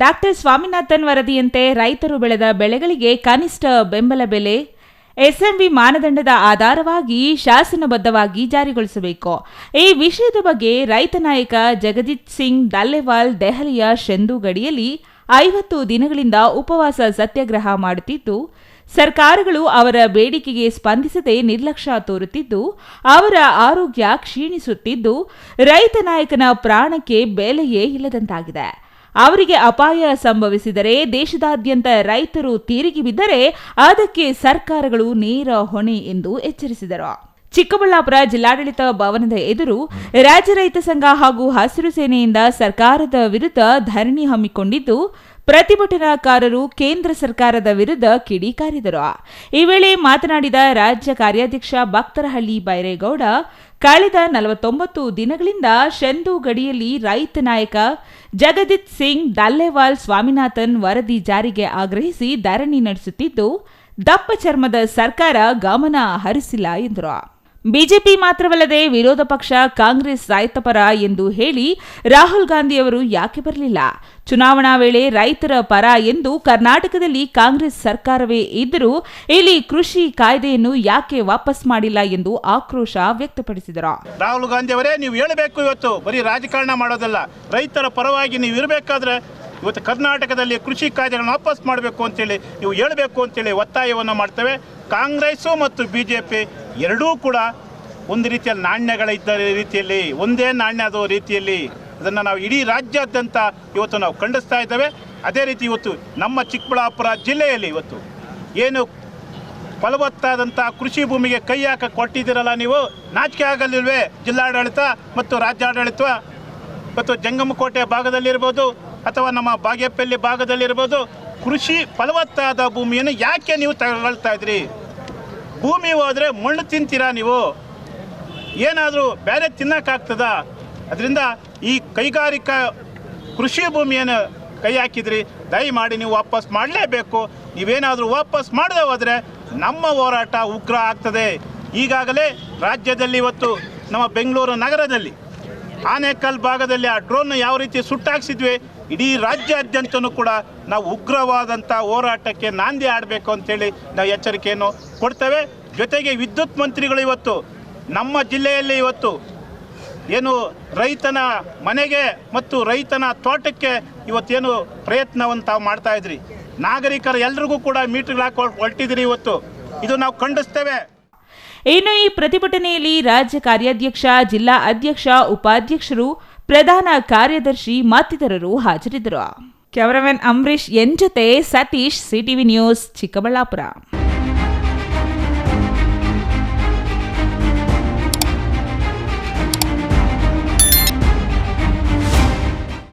Doctor Swaminathan ವರದಿಯಂತೆ ರೈತರು ಬೆಳೆದ ಬೆಳೆಗಳಿಗೆ ಕನಿಷ್ಠ ಬೆಂಬಲ ಬೆಲೆ ಎಸ್ಎಂಬಿ ಮಾನದಂಡದ ಆಧಾರವಾಗಿ ಶಾಸನಬದ್ಧವಾಗಿ ಜಾರಿಗೊಳಿಸಬೇಕು. ಈ ವಿಷಯದ ಬಗ್ಗೆ ರೈತ ನಾಯಕ ಜಗಜಿತ್ ಸಿಂಗ್ ದಲ್ಲೆವಾಲ್ ದೆಹಲಿಯ ಶೆಂದು ಗಡಿಯಲ್ಲಿ ಐವತ್ತು ದಿನಗಳಿಂದ ಉಪವಾಸ ಸತ್ಯಾಗ್ರಹ ಮಾಡುತ್ತಿದ್ದು, ಸರ್ಕಾರಗಳು ಅವರ ಬೇಡಿಕೆಗೆ ಸ್ಪಂದಿಸದೆ ನಿರ್ಲಕ್ಷ್ಯ ತೋರುತ್ತಿದ್ದು, ಅವರ ಆರೋಗ್ಯ ಕ್ಷೀಣಿಸುತ್ತಿದ್ದು, ರೈತ ನಾಯಕನ ಪ್ರಾಣಕ್ಕೆ ಬೆಲೆಯೇ ಇಲ್ಲದಂತಾಗಿದೆ. ಅವರಿಗೆ ಅಪಾಯ ಸಂಭವಿಸಿದರೆ ದೇಶದಾದ್ಯಂತ ರೈತರು ತೀರಿಗೆ ಬಿದ್ದರೆ ಅದಕ್ಕೆ ಸರ್ಕಾರಗಳು ನೇರ ಹೊಣೆ ಎಂದು ಎಚ್ಚರಿಸಿದರು. ಚಿಕ್ಕಬಳ್ಳಾಪುರ ಜಿಲ್ಲಾಡಳಿತ ಭವನದ ಎದುರು ರಾಜ್ಯ ರೈತ ಸಂಘ ಹಾಗೂ ಹಸಿರು ಸೇನೆಯಿಂದ ಸರ್ಕಾರದ ವಿರುದ್ಧ ಧರಣಿ ಹಮ್ಮಿಕೊಂಡಿದ್ದು ಪ್ರತಿಭಟನಾಕಾರರು ಕೇಂದ್ರ ಸರ್ಕಾರದ ವಿರುದ್ಧ ಕಿಡಿಕಾರಿದರು ಈ ವೇಳೆ ಮಾತನಾಡಿದ ರಾಜ್ಯ ಕಾರ್ಯಾಧ್ಯಕ್ಷ ಭಕ್ತರಹಳ್ಳಿ ಬೈರೇಗೌಡ, ಕಳೆದ ನಲವತ್ತೊಂಬತ್ತು ದಿನಗಳಿಂದ ಶೆಂದು ಗಡಿಯಲ್ಲಿ ರೈತ ನಾಯಕ ಜಗದೀತ್ ಸಿಂಗ್ ದಲ್ಲೇವಾಲ್ ಸ್ವಾಮಿನಾಥನ್ ವರದಿ ಜಾರಿಗೆ ಆಗ್ರಹಿಸಿ ಧರಣಿ ನಡೆಸುತ್ತಿದ್ದು, ದಪ್ಪ ಚರ್ಮದ ಸರ್ಕಾರ ಗಮನ ಹರಿಸಿಲ್ಲ ಎಂದರು. ಬಿಜೆಪಿ ಮಾತ್ರವಲ್ಲದೆ ವಿರೋಧ ಪಕ್ಷ ಕಾಂಗ್ರೆಸ್ ರೈತಪರ ಎಂದು ಹೇಳಿ ರಾಹುಲ್ ಗಾಂಧಿಯವರು ಯಾಕೆ ಬರಲಿಲ್ಲ? ಚುನಾವಣಾ ವೇಳೆ ರೈತರ ಪರ ಎಂದು ಕರ್ನಾಟಕದಲ್ಲಿ ಕಾಂಗ್ರೆಸ್ ಸರ್ಕಾರವೇ ಇದ್ದರೂ ಇಲ್ಲಿ ಕೃಷಿ ಕಾಯ್ದೆಯನ್ನು ಯಾಕೆ ವಾಪಸ್ ಮಾಡಿಲ್ಲ ಎಂದು ಆಕ್ರೋಶ ವ್ಯಕ್ತಪಡಿಸಿದರು. ರಾಹುಲ್ ಗಾಂಧಿ ಅವರೇ, ನೀವು ಹೇಳಬೇಕು ಇವತ್ತು, ಬರೀ ರಾಜಕಾರಣ ಮಾಡೋದಲ್ಲ, ರೈತರ ಪರವಾಗಿ ನೀವು ಇರಬೇಕಾದ್ರೆ ಇವತ್ತು ಕರ್ನಾಟಕದಲ್ಲಿ ಕೃಷಿ ಕಾಯ್ದೆಗಳನ್ನು ವಾಪಸ್ ಮಾಡಬೇಕು ಅಂತೇಳಿ ನೀವು ಹೇಳಬೇಕು ಅಂತೇಳಿ ಒತ್ತಾಯವನ್ನು ಮಾಡ್ತೇವೆ. ಕಾಂಗ್ರೆಸ್ಸು ಮತ್ತು ಬಿ ಜೆ ಪಿ ಎರಡೂ ಕೂಡ ಒಂದು ರೀತಿಯ ನಾಣ್ಯಗಳಿದ್ದ ರೀತಿಯಲ್ಲಿ, ಒಂದೇ ನಾಣ್ಯದ ರೀತಿಯಲ್ಲಿ ಅದನ್ನು ನಾವು ಇಡೀ ರಾಜ್ಯಾದ್ಯಂತ ಇವತ್ತು ನಾವು ಖಂಡಿಸ್ತಾ ಇದ್ದೇವೆ. ಅದೇ ರೀತಿ ಇವತ್ತು ನಮ್ಮ ಚಿಕ್ಕಬಳ್ಳಾಪುರ ಜಿಲ್ಲೆಯಲ್ಲಿ ಇವತ್ತು ಏನು ಫಲವತ್ತಾದಂಥ ಕೃಷಿ ಭೂಮಿಗೆ ಕೈ ಹಾಕ ಕೊಟ್ಟಿದ್ದೀರಲ್ಲ ನೀವು? ನಾಚಿಕೆ ಆಗಲಿಲ್ವೇ ಜಿಲ್ಲಾಡಳಿತ ಮತ್ತು ರಾಜ್ಯಾಡಳಿತ? ಮತ್ತು ಜಂಗಮಕೋಟೆ ಭಾಗದಲ್ಲಿರ್ಬೋದು ಅಥವಾ ನಮ್ಮ ಬಾಗೇಪಲ್ಲಿ ಭಾಗದಲ್ಲಿರ್ಬೋದು ಕೃಷಿ ಫಲವತ್ತಾದ ಭೂಮಿಯನ್ನು ಯಾಕೆ ನೀವು ತಗೊಳ್ತಾ ಇದ್ರಿ? ಭೂಮಿ ಹೋದರೆ ಮಣ್ಣು ತಿಂತೀರಾ ನೀವು? ಏನಾದರೂ ಬೇರೆ ತಿನ್ನೋಕ್ಕಾಗ್ತದ ಅದರಿಂದ ಈ ಕೈಗಾರಿಕಾ ಕೃಷಿ ಭೂಮಿಯನ್ನು ಕೈ ಹಾಕಿದ್ರಿ. ದಯಮಾಡಿ ನೀವು ವಾಪಸ್ ಮಾಡಲೇಬೇಕು. ನೀವೇನಾದರೂ ವಾಪಸ್ ಮಾಡದೆ ಹೋದರೆ ನಮ್ಮ ಹೋರಾಟ ಉಗ್ರ ಆಗ್ತದೆ. ಈಗಾಗಲೇ ರಾಜ್ಯದಲ್ಲಿ ಇವತ್ತು ನಮ್ಮ ಬೆಂಗಳೂರು ನಗರದಲ್ಲಿ ಆನೇಕಲ್ ಭಾಗದಲ್ಲಿ ಆ ಡ್ರೋನ್ ಯಾವ ರೀತಿ ಸುಟ್ಟಾಕ್ಸಿದ್ವಿ, ಇಡೀ ರಾಜ್ಯಾದ್ಯಂತನೂ ಕೂಡ ನಾವು ಉಗ್ರವಾದಂಥ ಹೋರಾಟಕ್ಕೆ ನಾಂದಿ ಆಡಬೇಕು ಅಂತೇಳಿ ನಾವು ಎಚ್ಚರಿಕೆಯನ್ನು ಕೊಡ್ತೇವೆ. ಜೊತೆಗೆ ವಿದ್ಯುತ್ ಮಂತ್ರಿಗಳು ಇವತ್ತು, ನಮ್ಮ ಜಿಲ್ಲೆಯಲ್ಲಿ ಇವತ್ತು ಏನು ರೈತನ ಮನೆಗೆ ಮತ್ತು ರೈತನ ತೋಟಕ್ಕೆ ಇವತ್ತೇನು ಪ್ರಯತ್ನವನ್ನು ತಾವು ಮಾಡ್ತಾ ಇದ್ರಿ. ನಾಗರಿಕರು ಎಲ್ರಿಗೂ ಕೂಡ ಮೀಟರ್ ಹಾಕಿ ಹೊರಟಿದ್ರಿ ಇವತ್ತು. ಇದು ನಾವು ಖಂಡಿಸ್ತೇವೆ. ಇನ್ನು ಈ ಪ್ರತಿಭಟನೆಯಲ್ಲಿ ರಾಜ್ಯ ಕಾರ್ಯಾಧ್ಯಕ್ಷ, ಜಿಲ್ಲಾ ಅಧ್ಯಕ್ಷ, ಉಪಾಧ್ಯಕ್ಷರು, ಪ್ರಧಾನ ಕಾರ್ಯದರ್ಶಿ, ಮತ್ತಿತರರು ಹಾಜರಿದ್ದರು. ಕ್ಯಾಮರಾಮನ್ ಅಂಬರೀಶ್ ಎನ್ ಜೊತೆ ಸತೀಶ್, ಸಿಟಿವಿ ನ್ಯೂಸ್ ಚಿಕ್ಕಬಳ್ಳಾಪುರ.